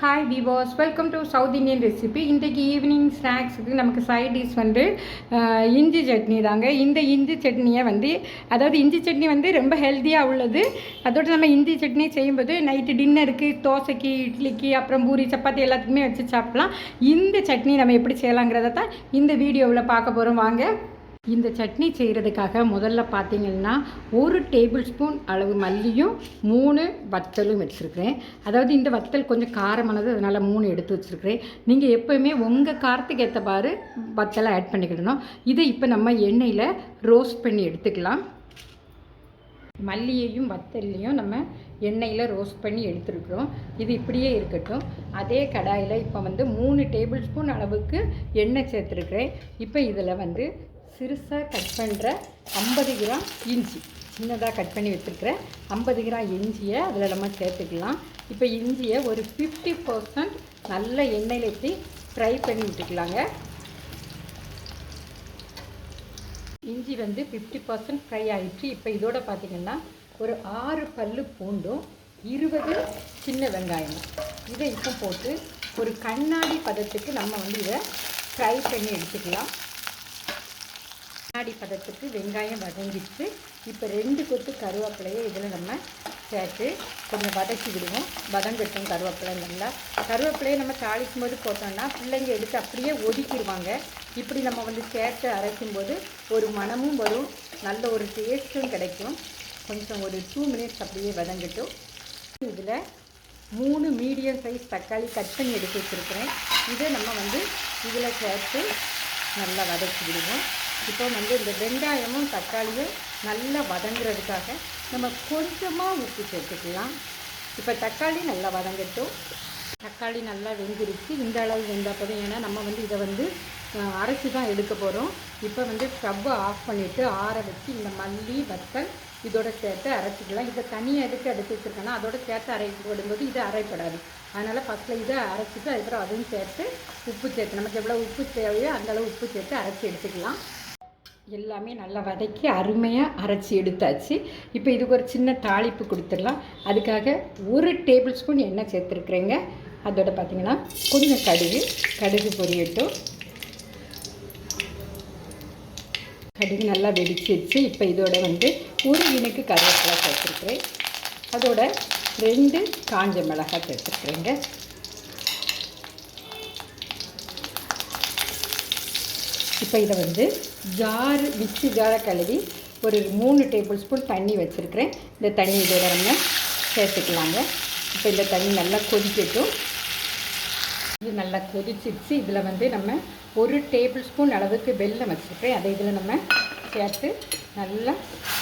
Hi Vilas welcome to south Indian recipe இன்றைக்கு evening ஸ்நாக்ஸுக்கு நமக்கு சைட் டிஷ் வந்து இஞ்சி சட்னி தாங்க. இந்த இஞ்சி சட்னியை வந்து அதாவது இஞ்சி சட்னி வந்து ரொம்ப ஹெல்த்தியாக உள்ளது. அதோடு நம்ம இஞ்சி சட்னி செய்யும்போது நைட்டு டின்னருக்கு தோசைக்கு இட்லிக்கு அப்புறம் பூரி சப்பாத்தி எல்லாத்துக்குமே வச்சு சாப்பிட்லாம். இந்த சட்னி நம்ம எப்படி செய்யலாங்கிறத தான் இந்த வீடியோவில் பார்க்க போகிறோம் வாங்க. இந்த சட்னி செய்கிறதுக்காக முதல்ல பார்த்தீங்கன்னா ஒரு டேபிள் ஸ்பூன் அளவு மல்லியும் மூணு வத்தலும் வச்சுருக்கிறேன் அதாவது இந்த வத்தல் கொஞ்சம் காரமானது அதனால் மூணு எடுத்து வச்சுருக்கிறேன். நீங்கள் எப்போயுமே உங்கள் காரத்துக்கு ஏற்றவாறு வத்தலை ஆட் பண்ணிக்கிடணும். இதை இப்போ நம்ம எண்ணெயில் ரோஸ்ட் பண்ணி எடுத்துக்கலாம். மல்லியையும் வத்தல்லையும் நம்ம எண்ணெயில் ரோஸ்ட் பண்ணி எடுத்துருக்குறோம். இது இப்படியே இருக்கட்டும். அதே கடாயில் இப்போ வந்து மூணு டேபிள் ஸ்பூன் அளவுக்கு எண்ணெய் சேர்த்துருக்குறேன். இப்போ இதில் வந்து சிறுசாக கட் பண்ணுற ஐம்பது கிராம் இஞ்சி. சின்னதாக கட் பண்ணி வச்சுருக்கிறேன் ஐம்பது கிராம் இஞ்சியை அதில் நம்ம சேர்த்துக்கலாம். இப்போ இஞ்சியை ஒரு ஃபிஃப்டி பர்சன்ட் நல்ல எண்ணெயில் ஊற்றி ஃப்ரை பண்ணி விட்டுக்கலாங்க. இஞ்சி வந்து ஃபிஃப்டி பர்சன்ட் ஃப்ரை ஆகிடுச்சு இப்போ இதோட பார்த்திங்கன்னா ஒரு ஆறு பல்லு பூண்டும் இருபது சின்ன வெங்காயம். இதை இப்போ போட்டு ஒரு கண்ணாடி பதத்துக்கு நம்ம வந்து இதை ஃப்ரை பண்ணி எடுத்துக்கலாம். கண்ணாடி பதத்துக்கு வெங்காயம் வதங்கிச்சு இப்போ ரெண்டு கொத்து கருவேப்பிலையை இதில் நம்ம சேர்த்து கொஞ்சம் வதக்கி விடுவோம். வதங்கட்டும் கருவேப்பிலை நல்லா. கருவேப்பிலையை நம்ம தாளிக்கும் போது போட்டோம்னா பிள்ளைங்க எடுத்து அப்படியே ஒதுக்கிடுவாங்க. இப்படி நம்ம வந்து சேர்த்து அரைக்கும் போது ஒரு மணமும் வரும். நல்ல ஒரு டேஸ்ட்டும் கிடைக்கும். கொஞ்சம் ஒரு டூ மினிட்ஸ் அப்படியே வதங்கட்டும். இதில் மூணு மீடியம் சைஸ் தக்காளி கட் பண்ணி எடுத்து வச்சுருக்கிறேன். இதை நம்ம வந்து இதில் சேர்த்து நல்லா வதக்கி விடுவோம். இப்போ வந்து இந்த வெங்காயமும் தக்காளியும் நல்லா வதங்குறதுக்காக நம்ம கொஞ்சமாக உப்பு சேர்த்துக்கலாம். இப்போ தக்காளி நல்லா வதங்கட்டும். தக்காளி நல்லா வெந்துருச்சு. இந்த அளவு வெந்தால் போதும். ஏன்னா நம்ம வந்து இதை வந்து அரைச்சி தான் எடுக்க போகிறோம் இப்போ வந்து ஸ்டவ்வை ஆஃப் பண்ணிவிட்டு ஆற வச்சு இந்த மல்லி வத்தல் இதோட சேர்த்து அரைச்சிக்கலாம். இதை தனியாக எடுத்து எடுத்து வச்சுருக்கேன்னா அதோட சேர்த்து அரைச்சி இது அரைப்படாது. அதனால் ஃபஸ்ட்டில் இதை அரைச்சிட்டு அதுக்கப்புறம் அதையும் சேர்த்து உப்பு சேர்த்து நமக்கு எவ்வளோ உப்பு தேவையோ அந்தளவு உப்பு சேர்த்து அரைச்சி எடுத்துக்கலாம். எல்லாமே நல்லா வதக்கி அருமையாக அரைச்சி எடுத்தாச்சு. இப்போ இதுக்கு ஒரு சின்ன தாளிப்பு கொடுத்துடலாம். அதுக்காக ஒரு டேபிள் ஸ்பூன் எண்ணெய் சேர்த்துருக்குறேங்க. அதோட பார்த்தீங்கன்னா கொஞ்சம் கடுகு கடுகு பொரியட்டும். கடுகு நல்லா வெடிச்சிருச்சு. இப்போ இதோட வந்து ஒரு இனுக்கு கருவேப்பிலை சேர்த்துருக்குறேன். அதோட ரெண்டு காஞ்ச மிளகாய் சேர்த்துருக்குறேங்க. இப்போ இதை வந்து ஜாரு மிக்ஸி ஜாரை கழுவி ஒரு மூணு டேபிள் ஸ்பூன் தண்ணி வச்சுருக்கிறேன். இந்த தண்ணி இதோட நம்ம சேர்த்துக்கலாங்க. இப்போ இந்த தண்ணி நல்லா கொதிக்கட்டும். இது நல்லா கொதிச்சிருச்சு. இதில் வந்து நம்ம ஒரு டேபிள் ஸ்பூன் அளவுக்கு வெல்லம் வச்சுருக்கேன் அதை இதில் நம்ம சேர்த்து நல்லா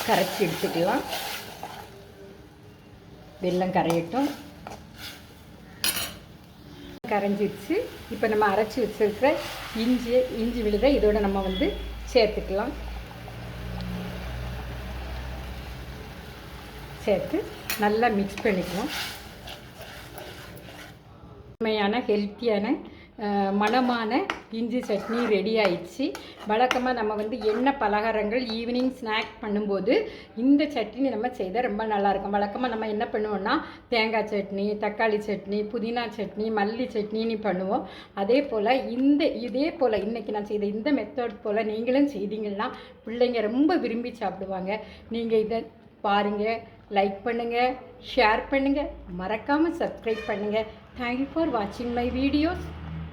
கரைச்சி எடுத்துக்கலாம். வெல்லம் கரையட்டும். கரைஞ்சிடுச்சு இப்போ நம்ம அரைச்சி வச்சிருக்கிற இஞ்சி இஞ்சி விழுத இதோட நம்ம வந்து சேர்த்துக்கலாம். சேர்த்து நல்லா மிக்ஸ் பண்ணிக்கலாம். உண்மையான ஹெல்த்தியான மனமான மணமான இஞ்சி சட்னி ரெடி ஆயிடுச்சு. வழக்கமாக நம்ம வந்து எண்ணெய் பலகாரங்கள் ஈவினிங் ஸ்நாக் பண்ணும்போது இந்த சட்னி நம்ம செய்தால் ரொம்ப நல்லாயிருக்கும் வழக்கமாக நம்ம என்ன பண்ணுவோம்னா தேங்காய் சட்னி தக்காளி சட்னி புதினா சட்னி மல்லி சட்னின்னு பண்ணுவோம். அதே போல் இந்த இதே போல் இன்றைக்கி நான் செய்த இந்த மெத்தட் போல் நீங்களும் செய்தீங்கன்னா பிள்ளைங்க ரொம்ப விரும்பி சாப்பிடுவாங்க. நீங்கள் இதை பாருங்கள் லைக் பண்ணுங்கள் ஷேர் பண்ணுங்கள் மறக்காமல் சப்ஸ்கிரைப் பண்ணுங்கள் தேங்க்யூ ஃபார் வாட்சிங் மை வீடியோஸ்